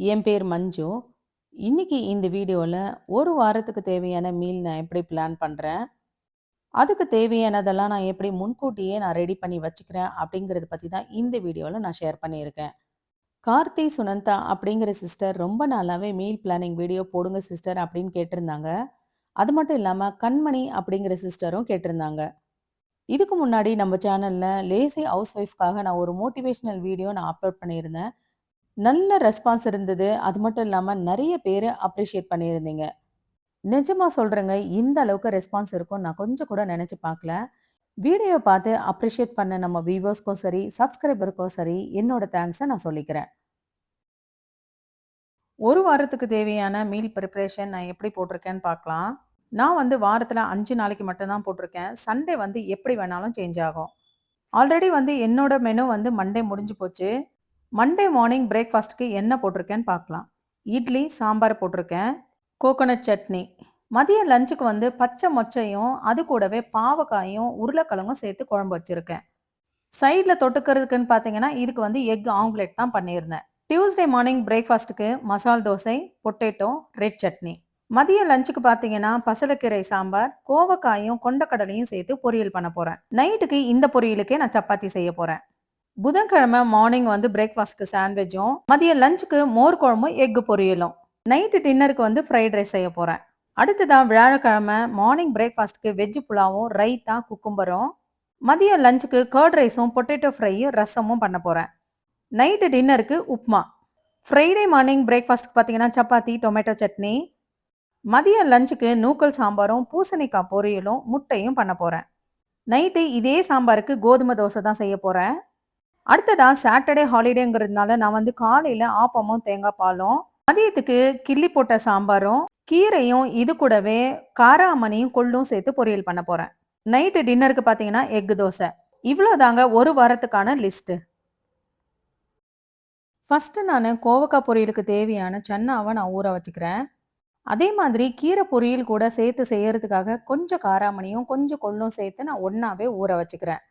என் பேர் மஞ்சு. இன்னைக்கு இந்த வீடியோவில் ஒரு வாரத்துக்கு தேவையான மீல் நான் எப்படி பிளான் பண்ணுறேன் அதுக்கு தேவையானதெல்லாம் நான் எப்படி முன்கூட்டியே நான் ரெடி பண்ணி வச்சுக்கிறேன் அப்படிங்கிறத பற்றி தான் இந்த வீடியோவில் நான் ஷேர் பண்ணியிருக்கேன். கார்த்தி சுனந்தா அப்படிங்கிற சிஸ்டர் ரொம்ப நாளாகவே மீல் பிளானிங் வீடியோ போடுங்க சிஸ்டர் அப்படின்னு கேட்டிருந்தாங்க. அது மட்டும் இல்லாமல் கண்மணி அப்படிங்கிற சிஸ்டரும் கேட்டிருந்தாங்க. இதுக்கு முன்னாடி நம்ம சேனலில் லேசி ஹவுஸ் ஒய்ஃப்காக நான் ஒரு மோட்டிவேஷனல் வீடியோ நான் அப்லோட் பண்ணியிருந்தேன். நல்ல ரெஸ்பான்ஸ் இருந்தது. அது மட்டும் இல்லாமல் நிறைய பேர் அப்ரிஷியேட் பண்ணியிருந்தீங்க. நிஜமாக சொல்கிறேங்க இந்த அளவுக்கு ரெஸ்பான்ஸ் இருக்கும் நான் கொஞ்சம் கூட நினச்சி பார்க்கல. வீடியோ பார்த்து அப்ரிஷியேட் பண்ண நம்ம வியூவர்ஸ்க்கும் சரி, சப்ஸ்கிரைபருக்கும் சரி, என்னோட தேங்க்ஸை நான் சொல்லிக்கிறேன். ஒரு வாரத்துக்கு தேவையான மீல் ப்ரிப்ரேஷன் நான் எப்படி போட்டிருக்கேன்னு பார்க்கலாம். நான் வந்து வாரத்தில் அஞ்சு நாளைக்கு மட்டும் தான் போட்டிருக்கேன். சண்டே வந்து எப்படி வேணாலும் சேஞ்ச் ஆகும். ஆல்ரெடி வந்து என்னோட மெனு வந்து மண்டே முடிஞ்சு போச்சு. மண்டே மார்னிங் பிரேக்ஃபாஸ்ட்க்கு என்ன போட்டிருக்கேன்னு பார்க்கலாம். இட்லி, சாம்பார் போட்டிருக்கேன். கோகோனட் சட்னி. மதிய லஞ்சுக்கு வந்து பச்சை மொச்சையும், அது கூடவே பாவக்காயும், உருளைக்கிழங்கும் சேர்த்து குழம்பு வச்சுருக்கேன் சைடில் தொட்டுக்கிறதுக்குன்னு பார்த்தீங்கன்னா, இதுக்கு வந்து எக் ஆம்லெட் தான் பண்ணியிருந்தேன். டியூஸ்டே மார்னிங் பிரேக்ஃபாஸ்ட்டுக்கு மசால் தோசை, பொட்டேட்டோ, ரெட் சட்னி. மதிய லஞ்சுக்கு பார்த்தீங்கன்னா, பசலக்கீரை சாம்பார், கோவக்காயும், கொண்டக்கடலையும் சேர்த்து பொரியல் பண்ண போகிறேன் நைட்டுக்கு இந்த பொரியலுக்கே நான் சப்பாத்தி செய்ய போகிறேன் புதன்கிழமை மார்னிங் வந்து பிரேக்ஃபாஸ்ட்க்கு சாண்ட்விச்சும், மதிய லஞ்சுக்கு மோர் குழம்பும், எக்கு பொரியலும். நைட்டு டின்னருக்கு வந்து ஃப்ரைட் ரைஸ் செய்ய போகிறேன் அடுத்ததா வியாழக்கிழமை மார்னிங் பிரேக்ஃபாஸ்ட்க்கு வெஜ் புலாவும், ரைத்தா, குக்கும்பரும். மதியம் லஞ்சுக்கு கர்ட் ரைஸும், பொட்டேட்டோ ஃப்ரையும், ரசமும் பண்ண போகிறேன் நைட்டு டின்னருக்கு உப்மா. ஃப்ரைடே மார்னிங் பிரேக்ஃபாஸ்ட்க்கு பார்த்தீங்கன்னா, சப்பாத்தி, டொமேட்டோ சட்னி. மதியம் லஞ்சுக்கு நூக்கல் சாம்பாரும், பூசணிக்காய் பொரியலும், முட்டையும் பண்ண போகிறேன் நைட்டு இதே சாம்பாருக்கு கோதுமை தோசை தான் செய்ய போகிறேன் அடுத்ததா சாட்டர்டே ஹாலிடேங்கிறதுனால நான் வந்து காலையில ஆப்பமும், தேங்காய் பாலும், மதியத்துக்கு கிள்ளி போட்ட சாம்பாரும், கீரையும், இது கூடவே காராமணியும், கொள்ளும் சேர்த்து பொரியல் பண்ண போறேன். நைட்டு டின்னருக்கு பார்த்தீங்கன்னா, எக் தோசை. இவ்வளோதாங்க ஒரு வாரத்துக்கான லிஸ்ட்டு. ஃபஸ்ட்டு நான் கோவக்காய் பொரியலுக்கு தேவையான சன்னாவை நான் ஊற வச்சுக்கிறேன். அதே மாதிரி கீரை பொரியல் கூட சேர்த்து செய்யறதுக்காக கொஞ்சம் காராமணியும், கொஞ்சம் கொள்ளும் சேர்த்து நான் ஒன்றாவே ஊற வச்சுக்கிறேன்.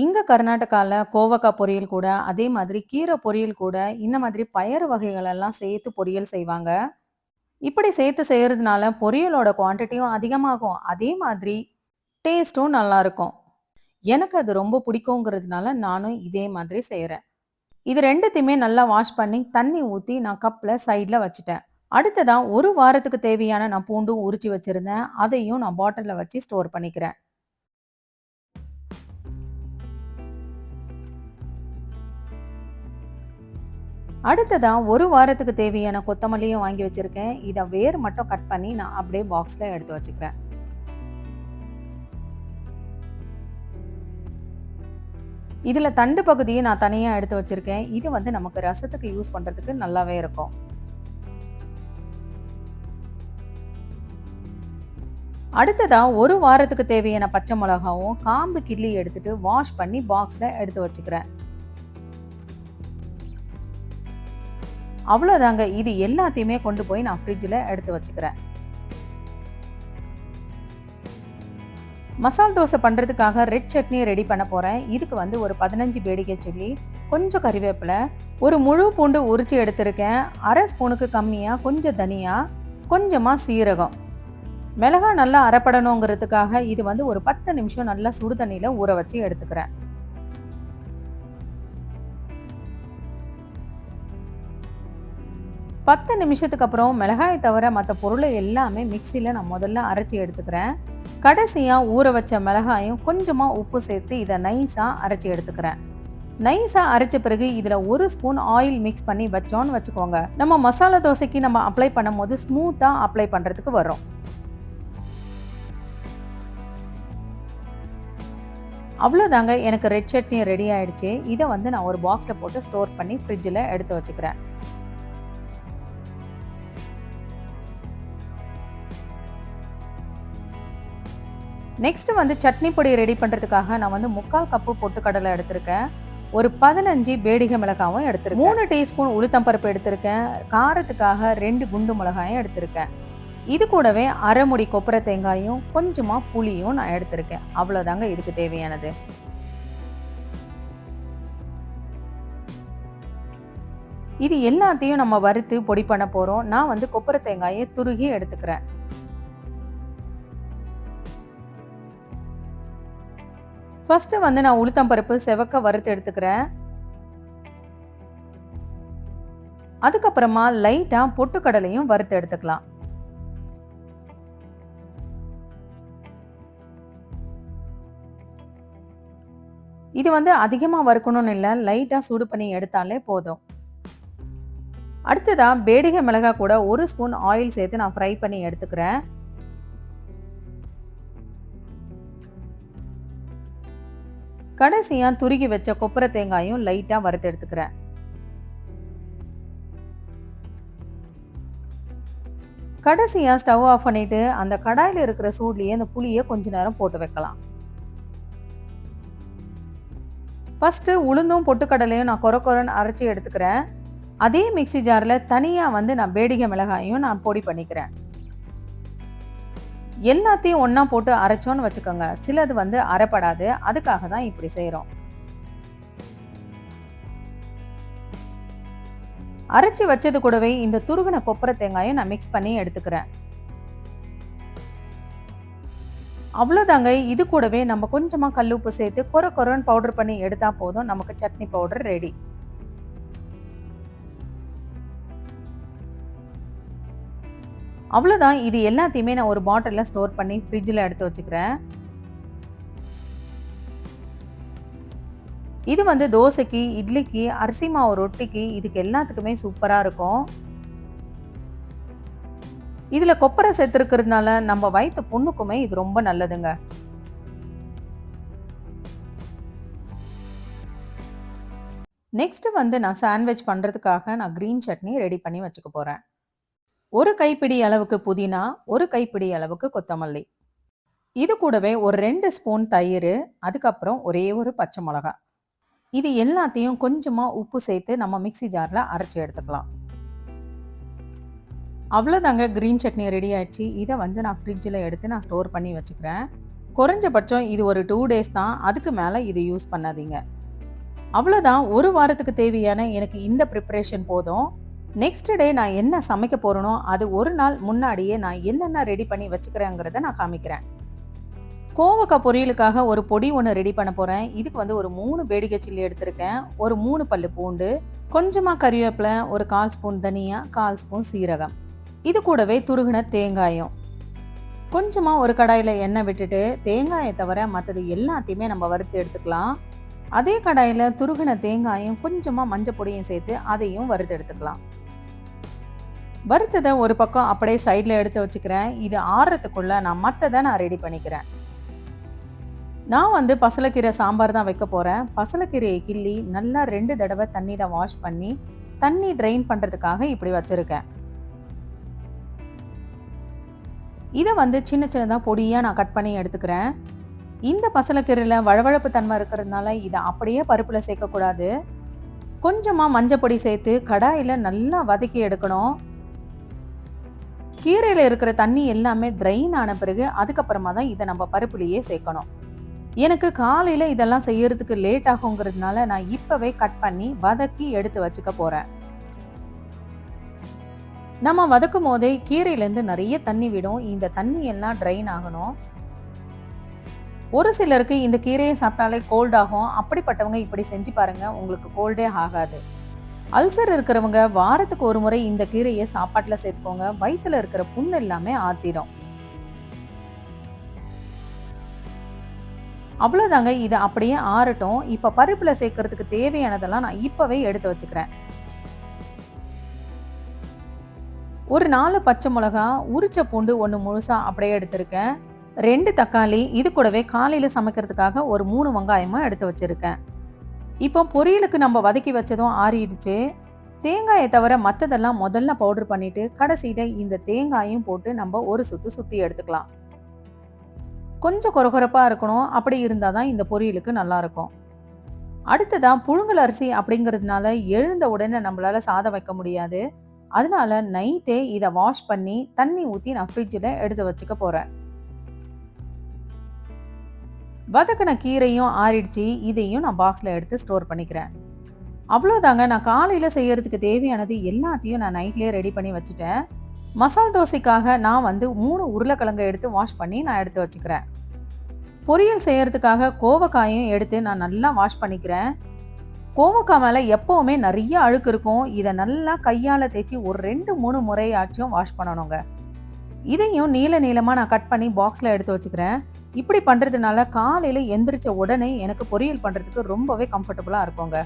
இங்கே கர்நாடகாவில் கோவக்காய் பொரியல் கூட, அதே மாதிரி கீரை பொரியல் கூட, இந்த மாதிரி பயறு வகைகளெல்லாம் சேர்த்து பொரியல் செய்வாங்க. இப்படி சேர்த்து செய்கிறதுனால பொரியலோட குவான்டிட்டியும் அதிகமாகும். அதே மாதிரி டேஸ்ட்டும் நல்லாயிருக்கும் எனக்கு அது ரொம்ப பிடிக்குங்கிறதுனால நானும் இதே மாதிரி செய்கிறேன் இது ரெண்டுத்தையுமே நல்லா வாஷ் பண்ணி, தண்ணி ஊற்றி நான் கப்பில் சைடில் வச்சுட்டேன். அடுத்ததான் ஒரு வாரத்துக்கு தேவையான நான் பூண்டும் உரிச்சு வச்சுருந்தேன் அதையும் நான் பாட்டிலில் வச்சு ஸ்டோர் பண்ணிக்கிறேன். அடுத்ததாக ஒரு வாரத்துக்கு தேவையான கொத்தமல்லியும் வாங்கி வச்சுருக்கேன் இதை வேர் மட்டும் கட் பண்ணி நான் அப்படியே பாக்ஸில் எடுத்து வச்சுக்கிறேன். இதில் தண்டு பகுதியை நான் தனியாக எடுத்து வச்சுருக்கேன் இது வந்து நமக்கு ரசத்துக்கு யூஸ் பண்ணுறதுக்கு நல்லாவே இருக்கும். அடுத்ததாக ஒரு வாரத்துக்கு தேவையான பச்சை மிளகாவும், காம்பு கிள்ளி எடுத்துட்டு வாஷ் பண்ணி பாக்ஸில் எடுத்து வச்சுக்கிறேன். அவ்வளோதாங்க. இது எல்லாத்தையுமே கொண்டு போய் நான் ஃப்ரிட்ஜில் எடுத்து வச்சுக்கிறேன். மசால் தோசை பண்ணுறதுக்காக ரெட் சட்னி ரெடி பண்ண போகிறேன் இதுக்கு வந்து ஒரு பதினஞ்சு பேடிக்கை சில்லி, கொஞ்சம் கறிவேப்பிலை ஒரு முழு பூண்டு உரித்து எடுத்திருக்கேன். அரை ஸ்பூனுக்கு கம்மியாக கொஞ்சம் தனியா, கொஞ்சமாக சீரகம். மிளகா நல்லா அரைப்படணுங்கிறதுக்காக இது வந்து ஒரு 10 நிமிஷம் நல்லா சுடு தண்ணியில் ஊற வச்சு எடுத்துக்கிறேன். பத்து நிமிஷத்துக்கு அப்புறம் மிளகாயை தவிர மற்ற பொருளை எல்லாமே மிக்சியில் நான் முதல்ல அரைச்சி எடுத்துக்கிறேன். கடைசியாக ஊற வச்ச மிளகாயும், கொஞ்சமாக உப்பு சேர்த்து இதை நைஸாக அரைச்சி எடுத்துக்கிறேன். நைஸாக அரைச்ச பிறகு இதில் ஒரு ஸ்பூன் ஆயில் மிக்ஸ் பண்ணி வச்சோன்னு வச்சுக்கோங்க. நம்ம மசாலா தோசைக்கு நம்ம அப்ளை பண்ணும்போது ஸ்மூத்தாக அப்ளை பண்ணுறதுக்கு வரும். அவ்வளோதாங்க. எனக்கு ரெட் சட்னி ரெடி ஆயிடுச்சு. இதை வந்து நான் ஒரு பாக்ஸில் போட்டு ஸ்டோர் பண்ணி ஃப்ரிட்ஜில் எடுத்து வச்சுக்கிறேன். நெக்ஸ்ட்டு வந்து சட்னி பொடி ரெடி பண்ணுறதுக்காக நான் வந்து 3/4 கப்பு பொட்டுக்கடலை எடுத்திருக்கேன். ஒரு 15 பேடிகை மிளகாவும் எடுத்திருக்கேன். மூணு டீஸ்பூன் உளுத்தம்பருப்பு எடுத்திருக்கேன். காரத்துக்காக ரெண்டு குண்டு மிளகாயும் எடுத்திருக்கேன். இது கூடவே அரை முடி கொப்பரை தேங்காயும், கொஞ்சமாக புளியும் நான் எடுத்திருக்கேன். அவ்வளோதாங்க இதுக்கு தேவையானது. இது எல்லாத்தையும் நம்ம வறுத்து பொடி பண்ண போகிறோம் நான் வந்து கொப்பரை தேங்காயை துருகி எடுத்துக்கிறேன் ஃபஸ்ட்டு வந்து நான் உளுத்தம் பருப்பு செவக்க வறுத்து எடுத்துக்கிறேன். அதுக்கப்புறமா லைட்டாக பொட்டுக்கடலையும் வறுத்து எடுத்துக்கலாம். இது வந்து அதிகமாக வறுக்கணும்னு இல்லை லைட்டாக சூடு பண்ணி எடுத்தாலே போதும். அடுத்ததாக பேடிகை மிளகாய் கூட ஒரு ஸ்பூன் ஆயில் சேர்த்து நான் ஃப்ரை பண்ணி எடுத்துக்கிறேன். கடைசியாக துருகி வச்ச கொப்பரை தேங்காயும் லைட்டாக வறுத்து எடுத்துக்கிறேன். கடைசியாக ஸ்டவ் ஆஃப் பண்ணிட்டு அந்த கடாயில் இருக்கிற சூட்லேயே அந்த புளியை கொஞ்ச நேரம் போட்டு வைக்கலாம். ஃபஸ்ட்டு உளுந்தும் பொட்டுக்கடலையும் நான் கொர கொரன்னு அரைச்சி எடுத்துக்கிறேன். அதே மிக்சி ஜாரில் தனியாக வந்து நான் பேடிகை மிளகாயும் நான் பொடி பண்ணிக்கிறேன். எல்லாத்தையும் ஒன்றா போட்டு அரைச்சோன்னு வச்சுக்கோங்க. சிலது வந்து அரைப்படாது. அதுக்காக தான் இப்படி செய்கிறோம் அரைச்சி வச்சது கூடவே இந்த துருவின கொப்பரை தேங்காயும் நான் மிக்ஸ் பண்ணி எடுத்துக்கிறேன். அவ்வளோதாங்க. இது கூடவே நம்ம கொஞ்சமாக கல் உப்பு சேர்த்து கொர கொரன்னு பவுடர் பண்ணி எடுத்தால் போதும். நமக்கு சட்னி பவுடர் ரெடி அவ்வளோதான் இது எல்லாத்தையுமே நான் ஒரு பாட்டிலில் ஸ்டோர் பண்ணி ஃப்ரிட்ஜில் எடுத்து வச்சுக்கிறேன். இது வந்து தோசைக்கு இட்லிக்கு அரிசி மாவு ரொட்டிக்கு இதுக்கு எல்லாத்துக்குமே சூப்பராக இருக்கும். இதில் கொப்பரை சேர்த்துருக்கிறதுனால நம்ம வயிற்று புண்ணுக்குமே இது ரொம்ப நல்லதுங்க. நெக்ஸ்ட் வந்து நான் சாண்ட்விச் பண்ணுறதுக்காக நான் க்ரீன் சட்னி ரெடி பண்ணி வச்சுக்க போகிறேன் ஒரு கைப்பிடி அளவுக்கு புதினா ஒரு கைப்பிடி அளவுக்கு கொத்தமல்லி. இது கூடவே ஒரு ரெண்டு ஸ்பூன் தயிர் அதுக்கப்புறம் ஒரே ஒரு பச்சை மிளகா. இது எல்லாத்தையும் கொஞ்சமாக உப்பு சேர்த்து நம்ம மிக்சி ஜாரில் அரைச்சி எடுத்துக்கலாம். அவ்வளோதாங்க க்ரீன் சட்னி ரெடி ஆயிடுச்சு. இதை வந்து நான் ஃப்ரிட்ஜில் எடுத்து நான் ஸ்டோர் பண்ணி வச்சுக்கிறேன். குறைஞ்சபட்சம் இது ஒரு டூ டேஸ் தான். அதுக்கு மேலே இது யூஸ் பண்ணாதீங்க. அவ்வளோதான் ஒரு வாரத்துக்கு தேவையான எனக்கு இந்த ப்ரிப்பரேஷன் போதும். நெக்ஸ்ட் டே நான் என்ன சமைக்க போகிறேனோ அது ஒரு நாள் முன்னாடியே நான் என்னென்ன ரெடி பண்ணி வச்சுக்கிறேங்கிறத நான் காமிக்கிறேன். கோவக்காய் பொரியலுக்காக ஒரு பொடி ஒன்று ரெடி பண்ண போகிறேன் இதுக்கு வந்து ஒரு மூணு பேடிகை சில்லி எடுத்திருக்கேன். ஒரு மூணு பல்லு பூண்டு கொஞ்சமாக கறிவேப்பிலை ஒரு கால் ஸ்பூன் தனியா கால் ஸ்பூன் சீரகம். இது கூடவே துருகின தேங்காயம். கொஞ்சமாக ஒரு கடாயில் எண்ணெய் விட்டுட்டு தேங்காயை தவிர மற்றது எல்லாத்தையுமே நம்ம வறுத்து எடுத்துக்கலாம். அதே கடாயில் துருகின தேங்காயும் கொஞ்சமாக மஞ்சள் பொடியும் சேர்த்து அதையும் வறுத்து எடுத்துக்கலாம். வறுத்ததை ஒரு பக்கம் அப்படியே சைடில் எடுத்து வச்சுக்கிறேன். இது ஆறுறதுக்குள்ள நான் மற்றதை நான் ரெடி பண்ணிக்கிறேன். நான் வந்து பசலக்கீரை சாம்பார் தான் வைக்க போகிறேன் பசலக்கீரையை கிள்ளி நல்லா ரெண்டு தடவை தண்ணியில் வாஷ் பண்ணி தண்ணி ட்ரெயின் பண்ணுறதுக்காக இப்படி வச்சுருக்கேன். இதை வந்து சின்ன சின்னதாக பொடியாக நான் கட் பண்ணி எடுத்துக்கிறேன். இந்த பசலக்கீரையில் வழவழப்பு தன்மை இருக்கிறதுனால இதை அப்படியே பருப்பில் சேர்க்கக்கூடாது கொஞ்சமாக மஞ்சள் பொடி சேர்த்து கடாயில் நல்லா வதக்கி எடுக்கணும். கீரையில் இருக்கிற தண்ணி எல்லாமே ட்ரைன் ஆன பிறகு அதுக்கப்புறமா தான் இதை நம்ம பருப்புலேயே சேர்க்கணும். எனக்கு காலையில் இதெல்லாம் செய்யறதுக்கு லேட் ஆகுங்கிறதுனால நான் இப்போவே கட் பண்ணி வதக்கி எடுத்து வச்சுக்க போகிறேன் நம்ம வதக்கும் போதே கீரையிலேருந்து நிறைய தண்ணி விடும். இந்த தண்ணி எல்லாம் ட்ரைன் ஆகணும். ஒரு சிலருக்கு இந்த கீரையை சாப்பிட்டாலே கோல்ட் ஆகும். அப்படிப்பட்டவங்க இப்படி செஞ்சு பாருங்க உங்களுக்கு கோல்டே ஆகாது. அல்சர் இருக்கிறவங்க வாரத்துக்கு ஒரு முறை இந்த கீரையை சாப்பாட்டில் சேர்த்துக்கோங்க. வயிற்றுல இருக்கிற புண் எல்லாமே ஆத்திடும். அவ்வளோதாங்க இது அப்படியே ஆறட்டும். இப்போ பருப்பில் சேர்க்கறதுக்கு தேவையானதெல்லாம் நான் இப்போவே எடுத்து வச்சுக்கிறேன். ஒரு நாலு பச்சை மிளகா உரிச்ச பூண்டு ஒன்று முழுசாக அப்படியே எடுத்திருக்கேன். ரெண்டு தக்காளி இது கூடவே காலையில் சமைக்கிறதுக்காக ஒரு மூணு வெங்காயமாக எடுத்து வச்சுருக்கேன். இப்போ பொரியலுக்கு நம்ம வதக்கி வச்சதும் ஆறிடுச்சு. தேங்காயை தவிர மற்றதெல்லாம் முதல்ல பவுடர் பண்ணிட்டு கடைசியில் இந்த தேங்காயும் போட்டு நம்ம ஒரு சுத்து சுற்றி எடுத்துக்கலாம். கொஞ்சம் கொரகொரப்பாக இருக்கணும். அப்படி இருந்தால் தான் இந்த பொரியலுக்கு நல்லா இருக்கும். அடுத்ததான் புழுங்கல் அரிசி அப்படிங்கிறதுனால எழுந்த உடனே நம்மளால சாதம் வைக்க முடியாது. அதனால நைட்டே இதை வாஷ் பண்ணி தண்ணி ஊற்றி நான் ஃப்ரிட்ஜில் எடுத்து வச்சுக்க போகிறேன் வதக்கின கீரையும் ஆறிடுச்சு இதையும் நான் பாக்ஸில் எடுத்து ஸ்டோர் பண்ணிக்கிறேன். அவ்வளோதாங்க நான் காலையில் செய்கிறதுக்கு தேவையானது எல்லாத்தையும் நான் நைட்லேயே ரெடி பண்ணி வச்சுட்டேன். மசால் தோசைக்காக நான் வந்து மூணு உருளைக்கிழங்கை எடுத்து வாஷ் பண்ணி நான் எடுத்து வச்சுக்கிறேன். பொரியல் செய்கிறதுக்காக கோவக்காயும் எடுத்து நான் நல்லா வாஷ் பண்ணிக்கிறேன். கோவக்காய் மேலே எப்போவுமே நிறைய அழுக்கு இருக்கும். இதை நல்லா கையால் தேய்ச்சி ஒரு ரெண்டு மூணு முறையாச்சும் வாஷ் பண்ணணுங்க. இதையும் நீள நீளமாக நான் கட் பண்ணி பாக்ஸில் எடுத்து வச்சுக்கிறேன். இப்படி பண்ணுறதுனால காலையில் எந்திரிச்ச உடனே எனக்கு பொரியல் பண்ணுறதுக்கு ரொம்பவே கம்ஃபர்டபுளாக இருக்குங்க.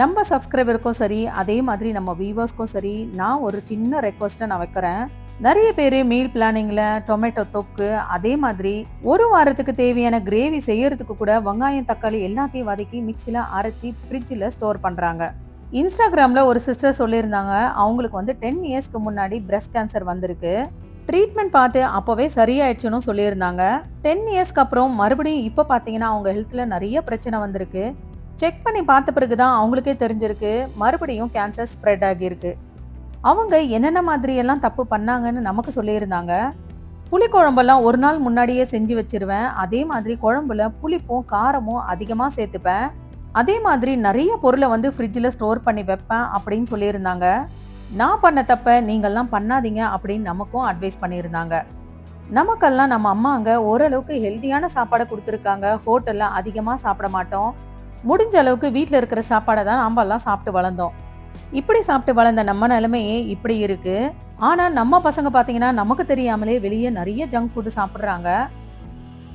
நம்ம சப்ஸ்கிரைபருக்கும் சரி அதே மாதிரி நம்ம வியூவர்ஸ்க்கும் சரி நான் ஒரு சின்ன ரெக்வஸ்ட்டை நான் வைக்கிறேன். நிறைய பேர் மீல் பிளானிங்கில் டொமேட்டோ தொக்கு அதே மாதிரி ஒரு வாரத்துக்கு தேவையான கிரேவி செய்யறதுக்கு கூட வெங்காயம் தக்காளி எல்லாத்தையும் வதக்கி மிக்சியில் அரைச்சி ஃப்ரிட்ஜில் ஸ்டோர் பண்ணுறாங்க இன்ஸ்டாகிராமில் ஒரு சிஸ்டர் சொல்லியிருந்தாங்க அவங்களுக்கு வந்து டென் இயர்ஸ்க்கு முன்னாடி பிரஸ்ட் கேன்சர் வந்திருக்கு. ட்ரீட்மெண்ட் பார்த்து அப்போவே சரியாயிடுச்சுன்னு சொல்லியிருந்தாங்க. டென் இயர்ஸ்க்கு அப்புறம் மறுபடியும் இப்போ பார்த்தீங்கன்னா அவங்க ஹெல்த்தில் நிறைய பிரச்சனை வந்திருக்கு. செக் பண்ணி பார்த்த பிறகு தான் அவங்களுக்கே தெரிஞ்சிருக்கு. மறுபடியும் கேன்சர் ஸ்ப்ரெட் ஆகியிருக்கு. அவங்க என்னென்ன மாதிரியெல்லாம் தப்பு பண்ணாங்கன்னு நமக்கு சொல்லியிருந்தாங்க. புளிக்குழம்பெல்லாம் ஒரு நாள் முன்னாடியே செஞ்சு வச்சிருவேன். அதே மாதிரி குழம்புல புளிப்பும் காரமும் அதிகமாக சேர்த்துப்பேன். அதே மாதிரி நிறைய பொருளை வந்து ஃப்ரிட்ஜில் ஸ்டோர் பண்ணி வைப்பேன் அப்படின்னு சொல்லியிருந்தாங்க. நான் பண்ண தப்ப நீங்கள்லாம் பண்ணாதீங்க அப்படின்னு நமக்கும் அட்வைஸ் பண்ணியிருந்தாங்க. நமக்கெல்லாம் நம்ம அம்மா அங்கே ஓரளவுக்கு ஹெல்த்தியான சாப்பாடை கொடுத்துருக்காங்க. ஹோட்டலில் அதிகமாக சாப்பிட மாட்டோம். முடிஞ்ச அளவுக்கு வீட்டில் இருக்கிற சாப்பாடை தான் நாமெல்லாம் சாப்பிட்டு வளர்ந்தோம். இப்படி சாப்பிட்டு வளர்ந்த நம்ம நிலைமையே இப்படி இருக்கு. ஆனால் நம்ம பசங்க பார்த்தீங்கன்னா நமக்கு தெரியாமலே வெளியே நிறைய ஜங்க் ஃபுட்டு சாப்பிட்றாங்க.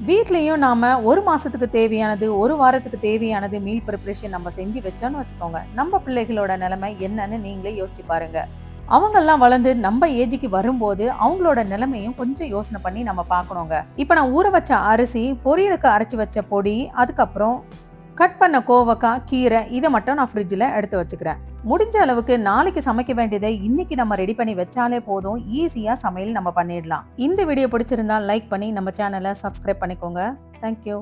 வீட்லேயும் நாம் ஒரு மாதத்துக்கு தேவையானது ஒரு வாரத்துக்கு தேவையானது மீல் ப்ரிப்பரேஷன் நம்ம செஞ்சு வச்சோன்னு வச்சுக்கோங்க. நம்ம பிள்ளைகளோட நிலைமை என்னன்னு நீங்களே யோசிச்சு பாருங்க. அவங்கெல்லாம் வளர்ந்து நம்ம ஏஜுக்கு வரும்போது அவங்களோட நிலைமையும் கொஞ்சம் யோசனை பண்ணி நம்ம பார்க்கணுங்க. இப்போ நான் ஊற வச்ச அரிசி பொரியலுக்கு அரைச்சி வச்ச பொடி அதுக்கப்புறம் கட் பண்ண கோவக்காய் கீரை இதை மட்டும் நான் ஃப்ரிட்ஜில் எடுத்து வச்சுக்கிறேன். முடிஞ்ச அளவுக்கு நாளைக்கு சமைக்க வேண்டியதை இன்னைக்கு நம்ம ரெடி பண்ணி வச்சாலே போதும். ஈஸியாக சமையல் நம்ம பண்ணிடலாம். இந்த வீடியோ பிடிச்சிருந்தா லைக் பண்ணி நம்ம சேனலை சப்ஸ்கிரைப் பண்ணிக்கோங்க. தேங்க்யூ